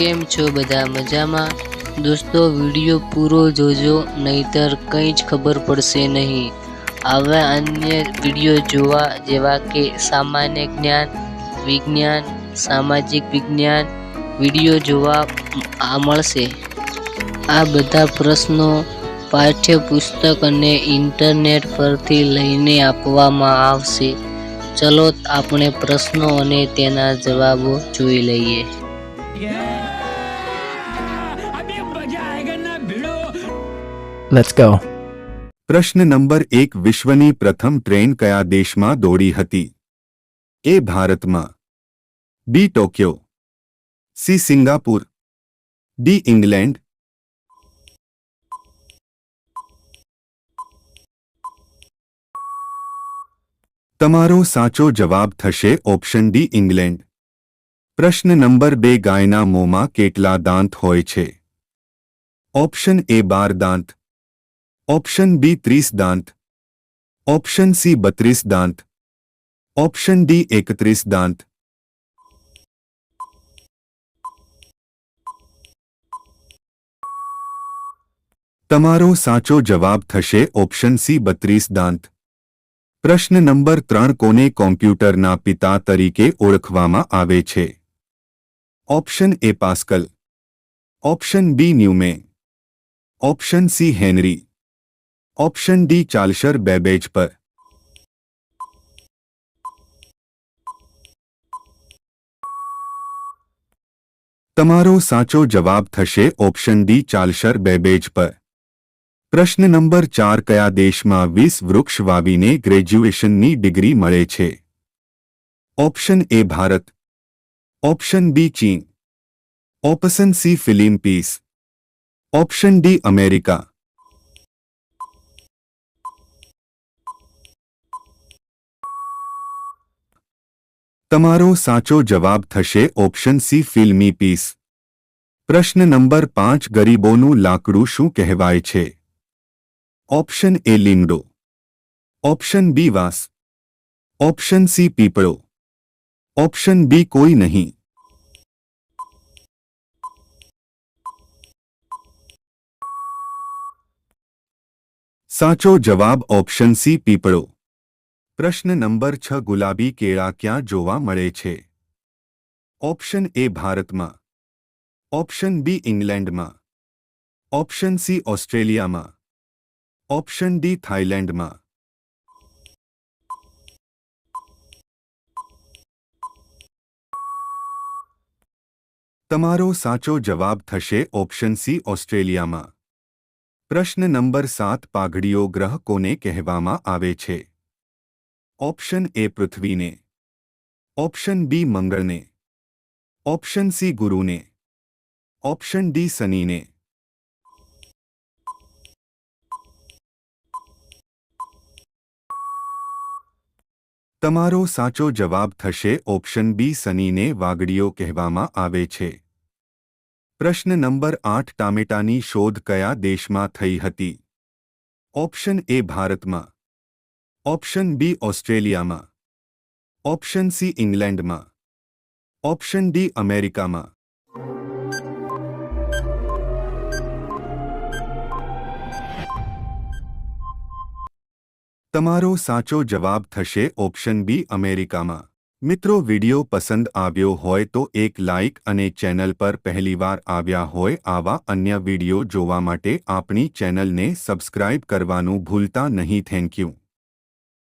કેમ છો બધા મજામાં? દોસ્તો, વીડિયો પૂરો જોજો, નહીતર કંઈ જ ખબર પડશે નહીં. આવા અન્ય વીડિયો જોવા જેવા કે સામાન્ય જ્ઞાન, વિજ્ઞાન, સામાજિક વિજ્ઞાન વીડિયો જોવા આ મળશે. આ બધા પ્રશ્નો પાઠ્યપુસ્તક અને ઇન્ટરનેટ પરથી લઈને આપવામાં આવશે. ચલો, આપણે પ્રશ્નો અને તેના જવાબો જોઈ લઈએ. लेट्स गो प्रश्न नंबर एक विश्वनी प्रथम ट्रेन क्या देश में दौड़ी हती? ए भारत में B Tokyo C Singapore D England. तमारो साचो जवाब थे ऑप्शन डी इंग्लैंड। પ્રશ્ન નંબર બે, ગાયના મોંમાં કેટલા દાંત હોય છે? ઓપ્શન એ બાર દાંત. ઓપ્શન બી ત્રીસ દાંત. ઓપ્શન સી બત્રીસ દાંત. ઓપ્શન ડી એકત્રીસ દાંત. તમારો સાચો જવાબ થશે ઓપ્શન સી બત્રીસ દાંત. પ્રશ્ન નંબર ત્રણ કોને કોમ્પ્યુટરના પિતા તરીકે ઓળખવામાં આવે છે? option A Pascal option B Neumann option C Henry option D Charles Babbage પર તમારો સાચો જવાબ થશે ઓપ્શન ડી ચાર્લ્સર બેબેજ પર પ્રશ્ન નંબર ચાર કયા દેશમાં વીસ વૃક્ષ વાવીને ગ્રેજ્યુએશનની ડિગ્રી મળે છે option A Bharat option B ચીન option C Philippines option D America તમારો સાચો જવાબ થશે ઓપ્શન સી ફિલ્મી પીસ પ્રશ્ન નંબર પાંચ ગરીબોનું લાકડું શું કહેવાય છે ઓપ્શન એ લીમડો ઓપ્શન બી વાસ ઓપ્શન સી પીપળો ઓપ્શન બી કોઈ નહીં સાચો જવાબ ઓપ્શન સી, પીપળો. પ્રશ્ન નંબર છ, ગુલાબી કેળા ક્યાં જોવા મળે છે? ઓપ્શન એ, ભારતમાં. ઓપ્શન બી, ઇંગ્લેન્ડમાં. ઓપ્શન સી, ઓસ્ટ્રેલિયામાં. ઓપ્શન ડી, થાઇલેન્ડમાં. તમારો સાચો જવાબ થશે ઓપ્શન સી, ઓસ્ટ્રેલિયામાં. પ્રશ્ન નંબર સાત પાઘડીઓ ગ્રહ કોને કહેવામાં આવે છે? ઓપ્શન એ પૃથ્વીને. ઓપ્શન બી મંગળને. ઓપ્શન સી ગુરુને. ઓપ્શન ડી શનિને. તમારો સાચો જવાબ થશે ઓપ્શન બી શનિને વાગડીઓ કહેવામાં આવે છે. પ્રશ્ન નંબર આઠ ટામેટાની શોધ કયા દેશમાં થઈ હતી ઓપ્શન એ ભારતમાં ઓપ્શન બી ઓસ્ટ્રેલિયામાં ઓપ્શન સી ઇંગ્લેન્ડમાં ઓપ્શન ડી અમેરિકામાં તમારો સાચો જવાબ થશે ઓપ્શન બી અમેરિકામાં મિત્રો, વિડિયો પસંદ આવ્યો હોય તો એક લાઇક અને ચેનલ પર પહેલીવાર આવ્યા હોય આવા અન્ય વિડિયો જોવા માટે આપણી ચેનલને સબસ્ક્રાઇબ કરવાનું ભૂલતા નહીં. Thank you.